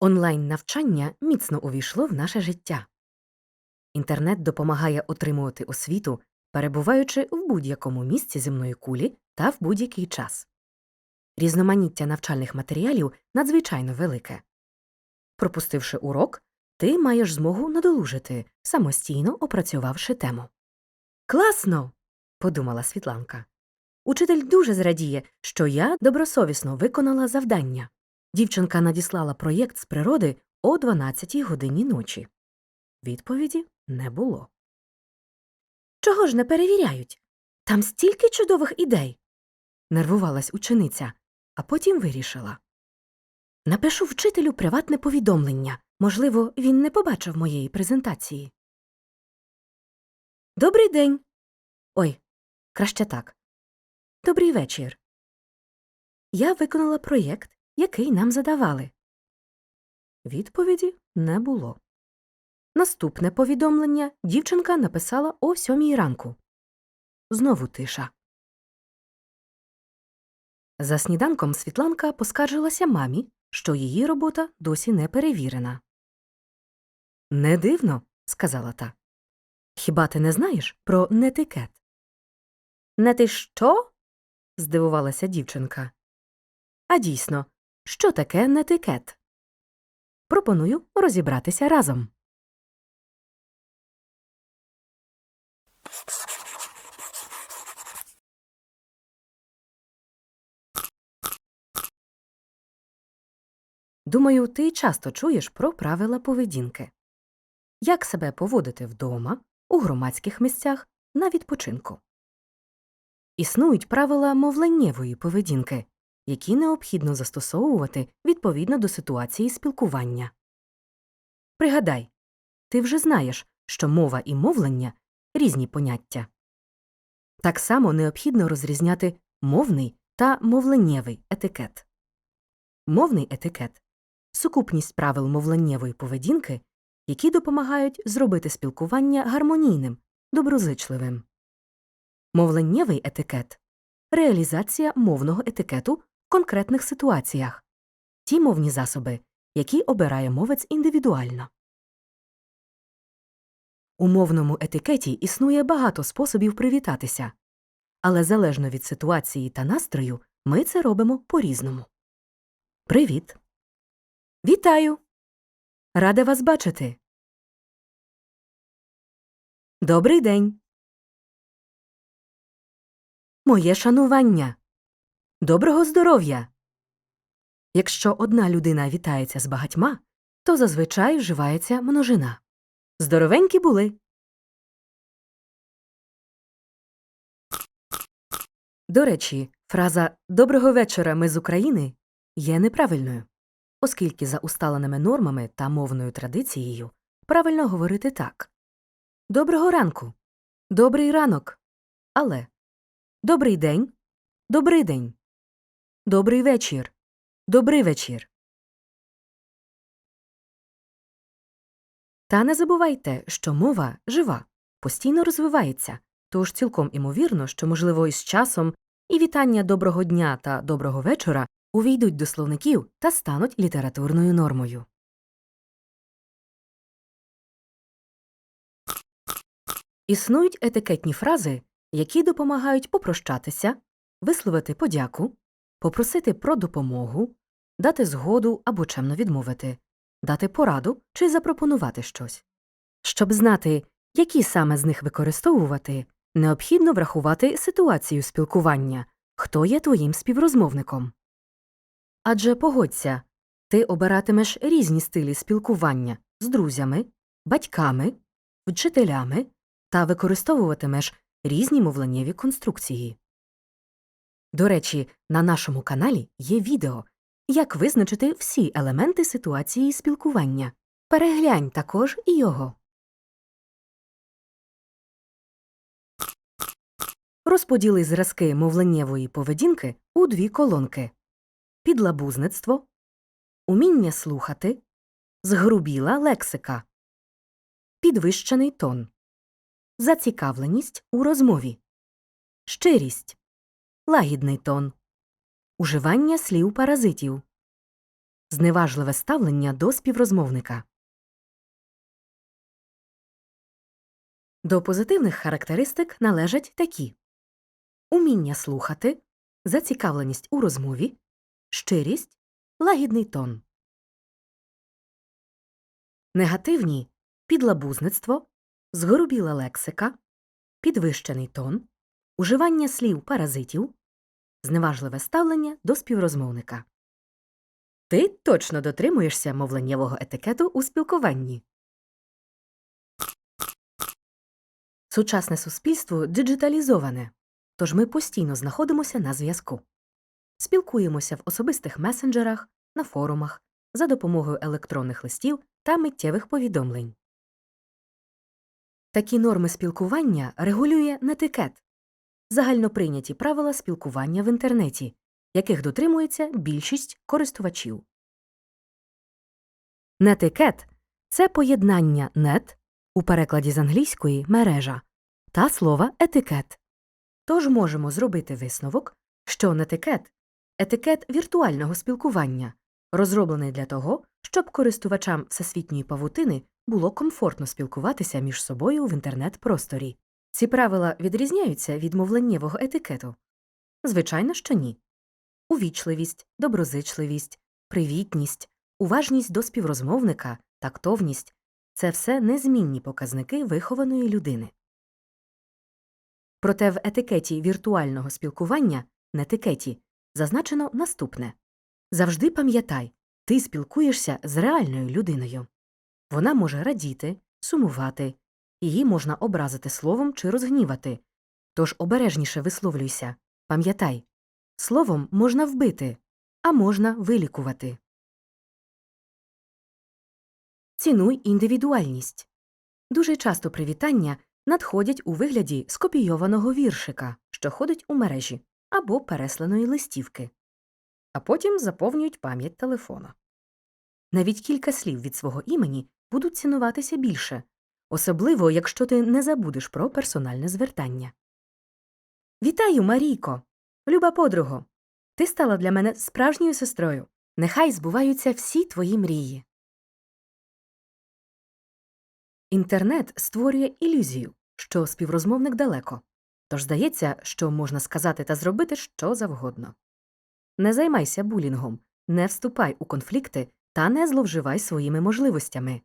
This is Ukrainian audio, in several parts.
Онлайн навчання міцно увійшло в наше життя. Інтернет допомагає отримувати освіту, перебуваючи в будь-якому місці земної кулі та в будь-який час. Різноманіття навчальних матеріалів надзвичайно велике. Пропустивши урок, ти маєш змогу надолужити, самостійно опрацювавши тему. Класно. подумала Світланка. Учитель дуже зрадіє, що я добросовісно виконала завдання. Дівчинка надіслала проєкт з природи о 12 годині ночі. Відповіді не було. Чого ж не перевіряють? Там стільки чудових ідей. нервувалась учениця, а потім вирішила. Напишу вчителю приватне повідомлення. Можливо, він не побачив моєї презентації. Добрий день. Ой, краще так. Добрий вечір. Я виконала проєкт, який нам задавали. Відповіді не було. Наступне повідомлення дівчинка написала о сьомій ранку. Знову тиша. За сніданком Світланка поскаржилася мамі, що її робота досі не перевірена. Не дивно, сказала та. Хіба ти не знаєш про нетикет? Не ти що? здивувалася дівчинка. А дійсно, що таке нетикет? Пропоную розібратися разом. Думаю, ти часто чуєш про правила поведінки. Як себе поводити вдома, у громадських місцях, на відпочинку. Існують правила мовленнєвої поведінки, які необхідно застосовувати відповідно до ситуації спілкування. Пригадай, ти вже знаєш, що мова і мовлення різні поняття. Так само необхідно розрізняти мовний та мовленнєвий етикет. Мовний етикет сукупність правил мовленнєвої поведінки, які допомагають зробити спілкування гармонійним, доброзичливим. Мовленнєвий етикет реалізація мовного етикету конкретних ситуаціях, ті мовні засоби, які обирає мовець індивідуально. У мовному етикеті існує багато способів привітатися, але залежно від ситуації та настрою ми це робимо по-різному. Привіт. Вітаю. Рада вас бачити. Добрий день. Моє шанування. Доброго здоров'я. Якщо одна людина вітається з багатьма, то зазвичай вживається множина. Здоровенькі були. До речі, фраза Доброго вечора ми з України є неправильною, оскільки за усталеними нормами та мовною традицією правильно говорити так Доброго ранку. Добрий ранок. Але Добрий день. Добрий день. Добрий вечір. Добрий вечір. Та не забувайте, що мова жива, постійно розвивається, тож цілком імовірно, що, можливо, із часом і вітання доброго дня та доброго вечора увійдуть до словників та стануть літературною нормою. Існують етикетні фрази, які допомагають попрощатися, висловити подяку, попросити про допомогу, дати згоду або чемно відмовити, дати пораду чи запропонувати щось. Щоб знати, які саме з них використовувати, необхідно врахувати ситуацію спілкування, хто є твоїм співрозмовником. Адже погодься, ти обиратимеш різні стилі спілкування з друзями, батьками, вчителями та використовуватимеш різні мовленнєві конструкції. До речі, на нашому каналі є відео, як визначити всі елементи ситуації спілкування. Переглянь також і його. Розподіли зразки мовленнєвої поведінки у дві колонки. Підлабузництво, уміння слухати, згрубіла лексика, підвищений тон, зацікавленість у розмові, щирість, лагідний тон, уживання слів паразитів, зневажливе ставлення до співрозмовника. До позитивних характеристик належать такі уміння слухати, зацікавленість у розмові, щирість, лагідний тон. Негативні підлабузництво, згорубіла лексика, підвищений тон, уживання слів паразитів, зневажливе ставлення до співрозмовника. Ти точно дотримуєшся мовленнєвого етикету у спілкуванні. Сучасне суспільство диджиталізоване, тож ми постійно знаходимося на зв'язку. Спілкуємося в особистих месенджерах, на форумах, за допомогою електронних листів та миттєвих повідомлень. Такі норми спілкування регулює нетикет загальноприйняті правила спілкування в інтернеті, яких дотримується більшість користувачів. Нетикет це поєднання нет у перекладі з англійської мережа та слова етикет. Тож можемо зробити висновок, що нетикет етикет віртуального спілкування, розроблений для того, щоб користувачам всесвітньої павутини було комфортно спілкуватися між собою в інтернет-просторі. Ці правила відрізняються від мовленнєвого етикету? Звичайно, що ні. Увічливість, доброзичливість, привітність, уважність до співрозмовника, тактовність це все незмінні показники вихованої людини. Проте в етикеті віртуального спілкування нетикеті зазначено наступне завжди пам'ятай, ти спілкуєшся з реальною людиною. Вона може радіти, сумувати, її можна образити словом чи розгнівати. Тож обережніше висловлюйся. Пам'ятай, словом можна вбити, а можна вилікувати. Цінуй індивідуальність. Дуже часто привітання надходять у вигляді скопійованого віршика, що ходить у мережі, або пересланої листівки, а потім заповнюють пам'ять телефона. Навіть кілька слів від свого імені будуть цінуватися більше, особливо якщо ти не забудеш про персональне звертання. Вітаю, Марійко! Люба подруго! Ти стала для мене справжньою сестрою. Нехай збуваються всі твої мрії. Інтернет створює ілюзію, що співрозмовник далеко, тож здається, що можна сказати та зробити що завгодно. Не займайся булінгом, не вступай у конфлікти та не зловживай своїми можливостями.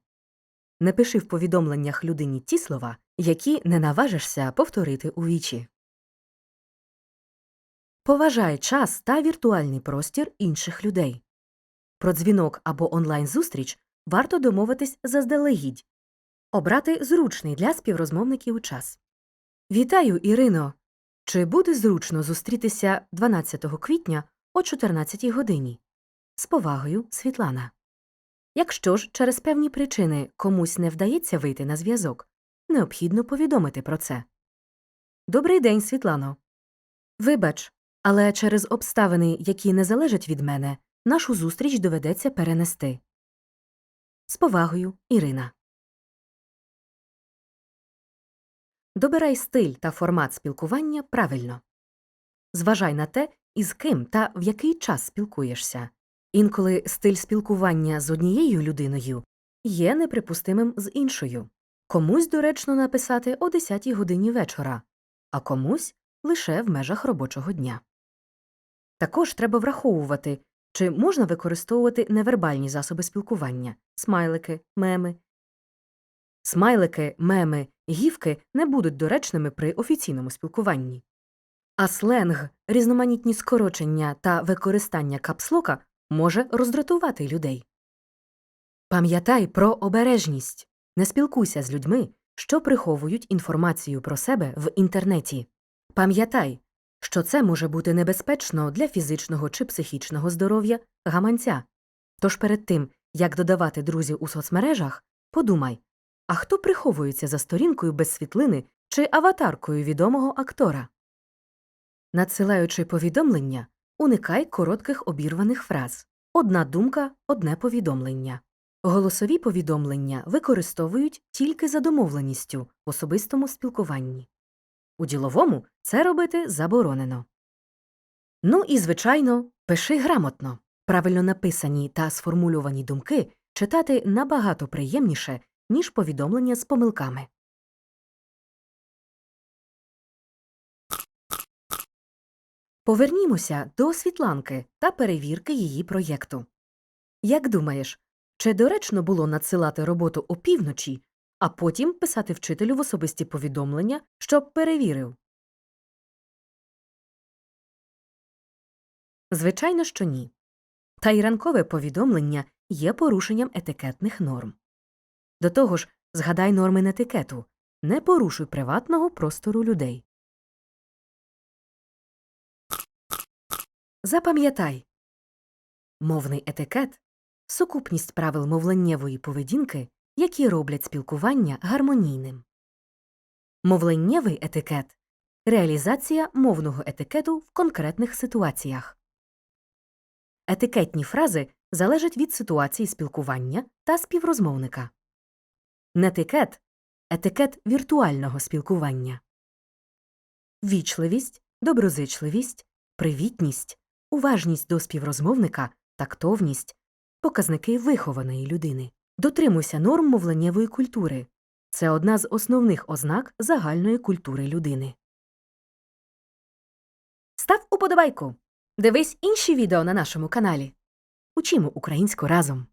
Не пиши в повідомленнях людині ті слова, які не наважишся повторити у вічі. Поважай час та віртуальний простір інших людей. Про дзвінок або онлайн-зустріч варто домовитись заздалегідь, обрати зручний для співрозмовників час. Вітаю, Ірино! Чи буде зручно зустрітися 12 квітня о 14 годині? З повагою, Світлана. Якщо ж через певні причини комусь не вдається вийти на зв'язок, необхідно повідомити про це. Добрий день, Світлано. Вибач, але через обставини, які не залежать від мене, нашу зустріч доведеться перенести. З повагою, Ірина. Добирай стиль та формат спілкування правильно. Зважай на те, із ким та в який час спілкуєшся. Інколи стиль спілкування з однією людиною є неприпустимим з іншою. Комусь доречно написати о 10 годині вечора, а комусь лише в межах робочого дня. Також треба враховувати, чи можна використовувати невербальні засоби спілкування смайлики, меми. Смайлики, меми, гівки не будуть доречними при офіційному спілкуванні. А сленг, різноманітні скорочення та використання капслока може роздратувати людей. Пам'ятай про обережність не спілкуйся з людьми, що приховують інформацію про себе в інтернеті. Пам'ятай, що це може бути небезпечно для фізичного чи психічного здоров'я гаманця. Тож перед тим, як додавати друзів у соцмережах, подумай а хто приховується за сторінкою без світлини чи аватаркою відомого актора? Надсилаючи повідомлення, уникай коротких обірваних фраз одна думка, одне повідомлення. Голосові повідомлення використовують тільки за домовленістю в особистому спілкуванні. У діловому це робити заборонено. Ну і, звичайно, пиши грамотно. Правильно написані та сформульовані думки читати набагато приємніше, ніж повідомлення з помилками. Повернімося до Світланки та перевірки її проєкту. Як думаєш, чи доречно було надсилати роботу опівночі, а потім писати вчителю в особисті повідомлення, щоб перевірив? Звичайно, що ні. Та й ранкове повідомлення є порушенням етикетних норм. До того ж, згадай норми етикету не порушуй приватного простору людей. Запам'ятай мовний етикет сукупність правил мовленнєвої поведінки, які роблять спілкування гармонійним. Мовленнєвий етикет реалізація мовного етикету в конкретних ситуаціях. Етикетні фрази залежать від ситуації спілкування та співрозмовника. Нетикет етикет віртуального спілкування. Вічливість, доброзичливість, привітність, уважність до співрозмовника, тактовність показники вихованої людини. Дотримуйся норм мовленнєвої культури. Це одна з основних ознак загальної культури людини. Став уподобайку. Дивись інші відео на нашому каналі. Учімо українську разом.